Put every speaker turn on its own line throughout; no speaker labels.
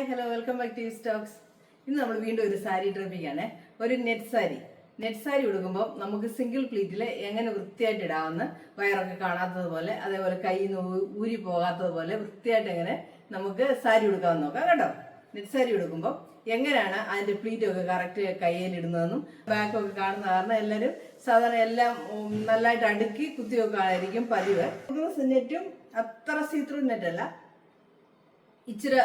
Hi hello welcome back to Stokes ഇന്ന് നമ്മൾ വീണ്ടും ഒരു സാരി ട്രിപ്പിക്കാണ് ഒരു നെറ്റ് സാരി. നെറ്റ് സാരി ഉടുക്കുമ്പോൾ നമുക്ക് സിംഗിൾ പ്ലീറ്റിൽ എങ്ങനെ വൃത്തിയായിട്ട് ഇടാമെന്ന് വയറൊക്കെ കാണാത്തതുപോലെ അതേപോലെ കയ്യിൽ ഊരി പോകാത്തതുപോലെ വൃത്തിയായിട്ട് എങ്ങനെ നമുക്ക് സാരി ഉടുക്കാമെന്ന് നോക്കാം കേട്ടോ. നെറ്റ് സാരി ഉടുക്കുമ്പോൾ എങ്ങനെയാണ് അതിന്റെ പ്ലീറ്റ് ഒക്കെ കറക്റ്റ് കയ്യിൽ ഇടുന്നതെന്നും ബാക്കൊക്കെ കാണുന്ന കാരണം എല്ലാവരും സാധാരണ എല്ലാം നല്ലതായിട്ട് അടുക്കി കുത്തി ആയിരിക്കും പതിവ്. നെറ്റും അത്ര സീത്രൂ നെറ്റല്ല ഇച്ചിരി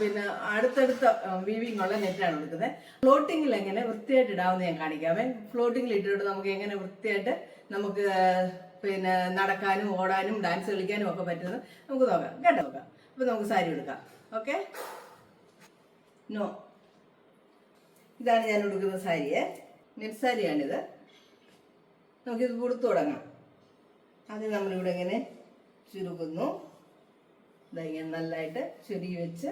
പിന്നെ അടുത്തടുത്ത വീവിങ് ഉള്ള നെറ്റാണ് എടുക്കുന്നത്. ഫ്ലോട്ടിങ്ങിൽ എങ്ങനെ വൃത്തിയായിട്ട് ഇടാവുന്ന ഞാൻ കാണിക്കാമേ ഫ്ലോട്ടിങ്ങിൽ ഇട്ടിട്ട് നമുക്ക് എങ്ങനെ വൃത്തിയായിട്ട് നമുക്ക് പിന്നെ നടക്കാനും ഓടാനും ഡാൻസ് കളിക്കാനും ഒക്കെ പറ്റുന്നത് നമുക്ക് നോക്കാം. കേട്ടോ? നോക്കാം അപ്പൊ നമുക്ക് സാരി എടുക്കാം. ഓക്കെ നോ ഇതാണ് ഞാൻ എടുക്കുന്ന സാരിയെ. നെറ്റ് സാരിയാണിത്. നമുക്കിത് കൊടുത്തു തുടങ്ങാം. ആദ്യം നമ്മളിവിടെ ഇങ്ങനെ ചുരുക്കുന്നു. ഇങ്ങനെ നല്ലതായിട്ട് ചുരി വെച്ച്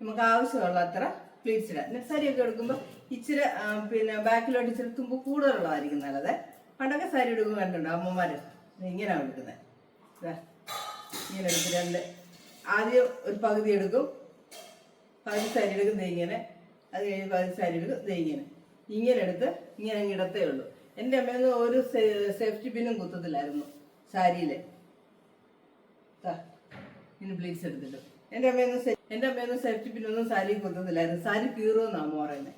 നമുക്ക് ആവശ്യമുള്ള അത്ര പ്ലീറ്റ്സ് ഇടാം. സരിയൊക്കെ എടുക്കുമ്പോൾ ഇച്ചിരി പിന്നെ ബാക്കിലോട്ട് ഇച്ചിരി തുമ്പ് കൂടുതലുള്ളതായിരിക്കും നല്ലത്. പണ്ടൊക്കെ സാരി എടുക്കും കണ്ടുണ്ടോ അമ്മമാര്? ഇങ്ങനെയാണ് എടുക്കുന്നത് ഇങ്ങനെ എടുക്കും രണ്ട്. ആദ്യം ഒരു പകുതി എടുക്കും. പകുതി സാരി എടുക്കും ഇങ്ങനെ. അത് കഴിഞ്ഞ് പകുതി സാരി എടുക്കും ഇങ്ങനെ. ഇങ്ങനെ എടുത്ത് ഇങ്ങനെ ഇടത്തേ ഉള്ളൂ. എന്റെ അമ്മയൊന്നും ഒരു സേഫ്റ്റി പിന്നും കുത്തത്തില്ലായിരുന്നു സാരിയിൽ ഇനി ബ്ലീച്ച് എടുത്തിട്ട്. എന്റെ അമ്മയൊന്നും എന്റെ അമ്മയൊന്നും സേഫ്റ്റി പിന്നൊന്നും സാരി കുത്തത്തില്ലായിരുന്നു. സാരി കീറുമെന്നാണ് അമ്മ പറയുന്നത്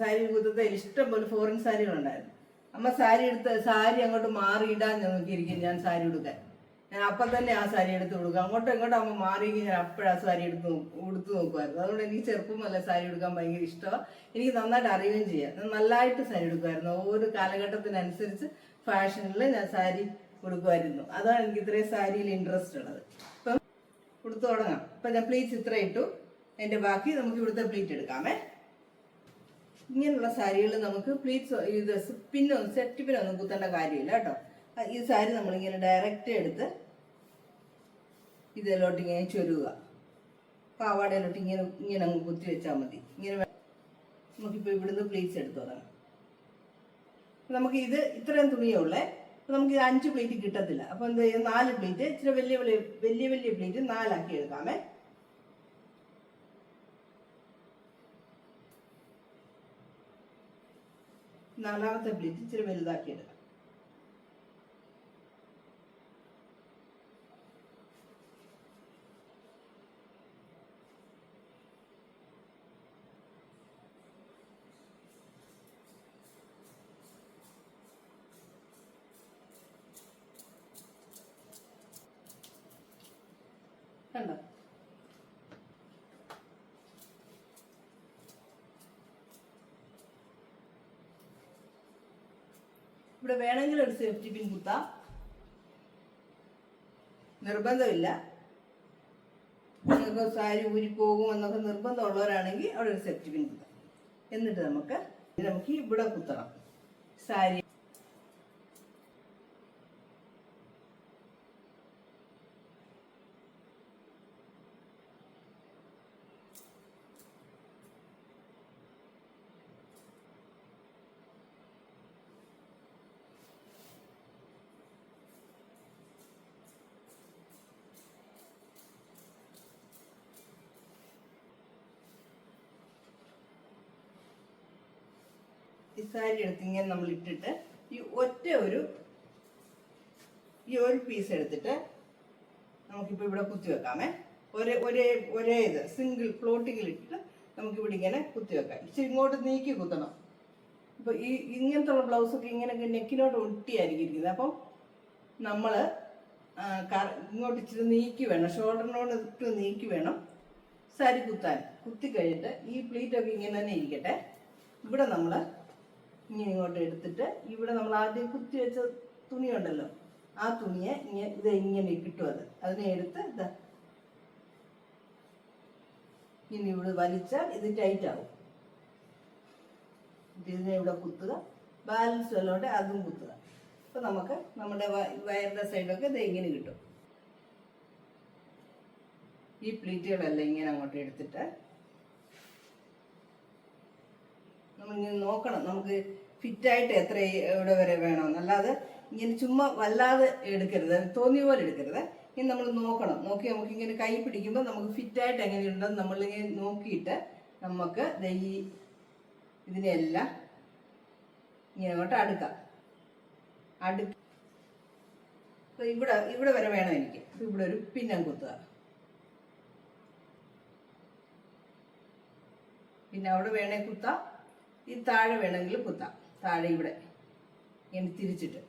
സാരി കുത്തത്തെ ഇഷ്ടം പോലെ ഫോറിൻ സാരികളുണ്ടായിരുന്നു. അമ്മ സാരി എടുത്ത് സാരി അങ്ങോട്ട് മാറി ഇടാൻ നോക്കിയിരിക്കും ഞാൻ സാരി ഉടുക്കാൻ. ഞാൻ അപ്പം തന്നെ ആ സാരി എടുത്ത് കൊടുക്കും അങ്ങോട്ടും ഇങ്ങോട്ടും അമ്മ മാറിയെങ്കിൽ ഞാൻ അപ്പോഴാ സാരി എടുത്ത് ഉടുത്ത് നോക്കുമായിരുന്നു അതുകൊണ്ട് എനിക്ക് ചെറുപ്പം നല്ല സാരി എടുക്കാൻ ഭയങ്കര ഇഷ്ടമാണ് എനിക്ക് നന്നായിട്ട് അറിയുകയും ചെയ്യാം. ഞാൻ നല്ലതായിട്ട് സാരി എടുക്കുമായിരുന്നു ഓരോ കാലഘട്ടത്തിനനുസരിച്ച് ഫാഷനിൽ ഞാൻ സാരി കൊടുക്കുമായിരുന്നു അതാണ് എനിക്ക് ഇത്രയും സാരിയിൽ ഇൻട്രസ്റ്റ് ഉള്ളത്. ഇപ്പം കൊടുത്തു തുടങ്ങാം. ഇപ്പം ഞാൻ പ്ലീറ്റ്സ് ഇത്ര ഇട്ടു. എന്റെ ബാക്കി നമുക്ക് ഇവിടുത്തെ പ്ലീറ്റ് എടുക്കാമേ. ഇങ്ങനെയുള്ള സാരികൾ നമുക്ക് പ്ലീറ്റ്സ് ഇത് പിന്നൊന്നും സെറ്റ് പിന്നൊന്നും കുത്തേണ്ട കാര്യമില്ല കേട്ടോ. ഈ സാരി നമ്മളിങ്ങനെ ഡയറക്റ്റ് എടുത്ത് ഇതിലോട്ട് ഇങ്ങനെ ചൊരുക. പാവാടയിലോട്ട് ഇങ്ങനെ ഇങ്ങനെ അങ്ങ് കുത്തി വെച്ചാൽ മതി. ഇങ്ങനെ നമുക്കിപ്പോൾ ഇവിടുന്ന് പ്ലീറ്റ്സ് എടുത്തു തുടങ്ങാം. നമുക്ക് ഇത് ഇത്രയും തുണിയേ ഉള്ളേ. അപ്പൊ നമുക്ക് ഇത് അഞ്ച് പ്ലേറ്റ് കിട്ടത്തില്ല. അപ്പോൾ എന്താ നാല് പ്ലേറ്റ് ഇച്ചിരി വലിയ വലിയ വലിയ വലിയ പ്ലേറ്റ് നാലാക്കി എടുക്കാമേ. നാലാമത്തെ പ്ലേറ്റ് ഇച്ചിരി വലുതാക്കി കണ്ടോ? ഇവിടെ വേണമെങ്കിൽ ഒരു സേഫ്റ്റി പിൻ കുത്താം. നിർബന്ധമില്ല. നിങ്ങൾക്ക് സാരി ഊരിപ്പോകും പോകും എന്നൊക്കെ നിർബന്ധമുള്ളവരാണെങ്കിൽ അവിടെ ഒരു സേഫ്റ്റി പിൻ കുത്താം. എന്നിട്ട് നമുക്ക് നമുക്ക് ഇവിടെ കുത്തണം. സാരി ഈ സാരി എടുത്ത് ഇങ്ങനെ നമ്മൾ ഇട്ടിട്ട് ഈ ഒറ്റ ഒരു ഈ ഒരു പീസ് എടുത്തിട്ട് നമുക്കിപ്പോൾ ഇവിടെ കുത്തി വെക്കാമേ. ഒരേ ഒരേ ഒരേ ഇത് സിംഗിൾ ഫ്ലോട്ടിങ്ങിൽ ഇട്ടിട്ട് നമുക്കിവിടെ ഇങ്ങനെ കുത്തി വെക്കാം. ഇച്ചിരി ഇങ്ങോട്ട് നീക്കി കുത്തണം. ഇപ്പോൾ ഈ ഇങ്ങനത്തെ ഉള്ള ബ്ലൗസൊക്കെ ഇങ്ങനെ നെക്കിനോട് ഒട്ടിയായിരിക്കും ഇരിക്കുന്നത്. അപ്പം നമ്മൾ ഇങ്ങോട്ട് ഇച്ചിരി നീക്കി വേണം. ഷോൾഡറിനോട് ഇട്ട് നീക്കി വേണം സാരി കുത്താൻ. കുത്തി കഴിഞ്ഞിട്ട് ഈ പ്ലീറ്റൊക്കെ ഇങ്ങനെ തന്നെ ഇരിക്കട്ടെ. ഇവിടെ നമ്മൾ ഇങ്ങനെ ഇങ്ങോട്ട് എടുത്തിട്ട് ഇവിടെ നമ്മൾ ആദ്യം കുത്തി വെച്ച തുണിയുണ്ടല്ലോ ആ തുണിയെ ഇങ്ങനെ ഇത് ഇങ്ങനെ കിട്ടും അത്. അതിനെ എടുത്ത് ഇതാ ഇനി ഇവിടെ വലിച്ചാൽ ഇത് ടൈറ്റ് ആവും. ഇതിനെ ഇവിടെ കുത്തുക ബാലൻസ് വല്ലോണ്ട് അതും കുത്തുക. അപ്പൊ നമുക്ക് നമ്മുടെ വയറിന്റെ സൈഡൊക്കെ ഇത് ഇങ്ങനെ കിട്ടും. ഈ പ്ലീറ്റുകളെല്ലാം ഇങ്ങനെ അങ്ങോട്ട് എടുത്തിട്ട് നമ്മളിങ്ങനെ നോക്കണം. നമുക്ക് ഫിറ്റായിട്ട് എത്ര എവിടെ വരെ വേണമെന്ന് അല്ലാതെ ഇങ്ങനെ ചുമ്മാ വല്ലാതെ എടുക്കരുത്. തോന്നിയ പോലെ എടുക്കരുത്. ഇനി നമ്മൾ നോക്കണം. നോക്കി നമുക്ക് ഇങ്ങനെ കൈ പിടിക്കുമ്പോൾ നമുക്ക് ഫിറ്റായിട്ട് എങ്ങനെയുണ്ടെന്ന് നമ്മളിങ്ങനെ നോക്കിയിട്ട് നമുക്ക് ഈ ഇതിനെല്ലാം ഇങ്ങനെ അങ്ങോട്ട് അടുക്കാം. അടു ഇവിടെ ഇവിടെ വരെ വേണം എനിക്ക്. അപ്പൊ ഇവിടെ ഒരു പിന്നം കുത്തുക. പിന്നെ അവിടെ വേണേ കുത്താം. ഈ താഴെ വേണമെങ്കിൽ കുത്താം. താഴെ ഇവിടെ. ഇങ്ങനെ തിരിച്ചിട്ട്.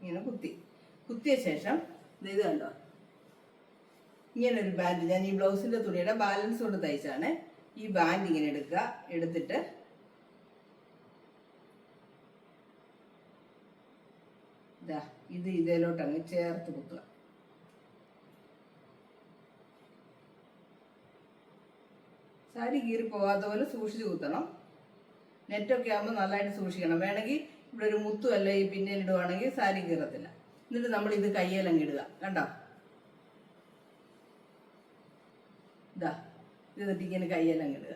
ഇങ്ങനെ കുത്തി. കുത്തിയ ശേഷം ഇത് കണ്ടോ? ഇങ്ങനെ ഒരു ബാൻഡ്. ഞാൻ ഈ ബ്ലൗസിന്റെ തുണിയുടെ ബാലൻസ് കൊണ്ട് തയ്ച്ചാണ്. ഈ ബാൻഡ് ഇങ്ങനെ എടുക്കുക. എടുത്തിട്ട് ഇതാ ഇത് ഇതിലോട്ട് അങ്ങ് ചേർത്ത് കുത്തുക. സാരി കീറി പോകാത്ത പോലെ സൂക്ഷിച്ച് കുത്തണം. നെറ്റൊക്കെ ആകുമ്പോൾ നല്ലതായിട്ട് സൂക്ഷിക്കണം. വേണമെങ്കിൽ ഇവിടെ ഒരു മുത്തു അല്ല ഈ പിന്നിൽ ഇടുവാണെങ്കിൽ സാരി കീറത്തില്ല. എന്നിട്ട് നമ്മൾ ഇത് കയ്യിലങ്ങ് ഇടുക. കണ്ടോ? ഇതാ. ഇത് ഇങ്ങനെ കയ്യിലങ്ങ് ഇടുക.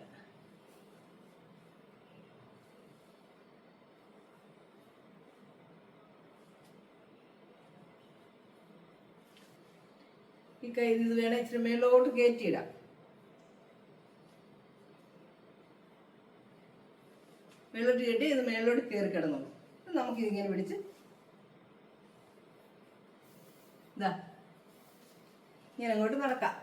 ഈ കൈ ഇത് വേണേ ഇച്ചിരി മേലോട്ട് കയറ്റിയിടാം മേലോട്ട് കെട്ടി ഇത് മേലോട്ട് കയറി കിടന്നോളൂ. നമുക്ക് ഇതിങ്ങനെ പിടിച്ച് ഇതാ. ഇങ്ങനെ അങ്ങോട്ട് നടക്കാം?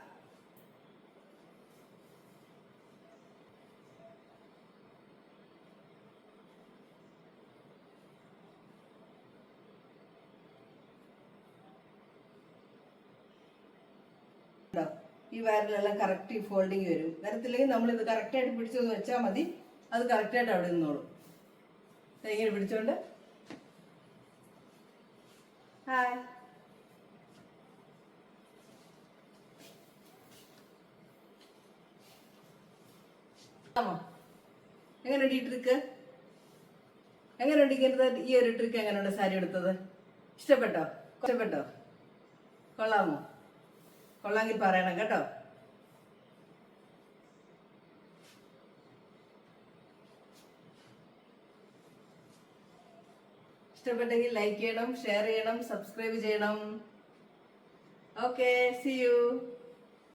ഈ വയറിലെല്ലാം കറക്റ്റ് ഫോൾഡിങ് വരും. വരത്തില്ലെങ്കിൽ നമ്മൾ ഇത് കറക്റ്റായിട്ട് പിടിച്ചത് വെച്ചാൽ മതി. അത് കറക്റ്റായിട്ട് അവിടെ നിന്നോളും. ഇങ്ങനെ പിടിച്ചോണ്ട്. ഹായ് എങ്ങനെ ഈ ട്രിക്ക് എങ്ങനെയുണ്ട് ഇങ്ങനത്തെ ഈ ഒരു ട്രിക്ക് എങ്ങനെയുണ്ട് സാരി എടുത്തത്? ഇഷ്ടപ്പെട്ടോ? ഇഷ്ടപ്പെട്ടോ? കൊള്ളാമോ? കൊള്ളാമെങ്കിൽ പറയണം കേട്ടോ. ഇഷ്ടപ്പെട്ടെങ്കിൽ ലൈക്ക് ചെയ്യണം ഷെയർ ചെയ്യണം സബ്സ്ക്രൈബ് ചെയ്യണം. Okay C U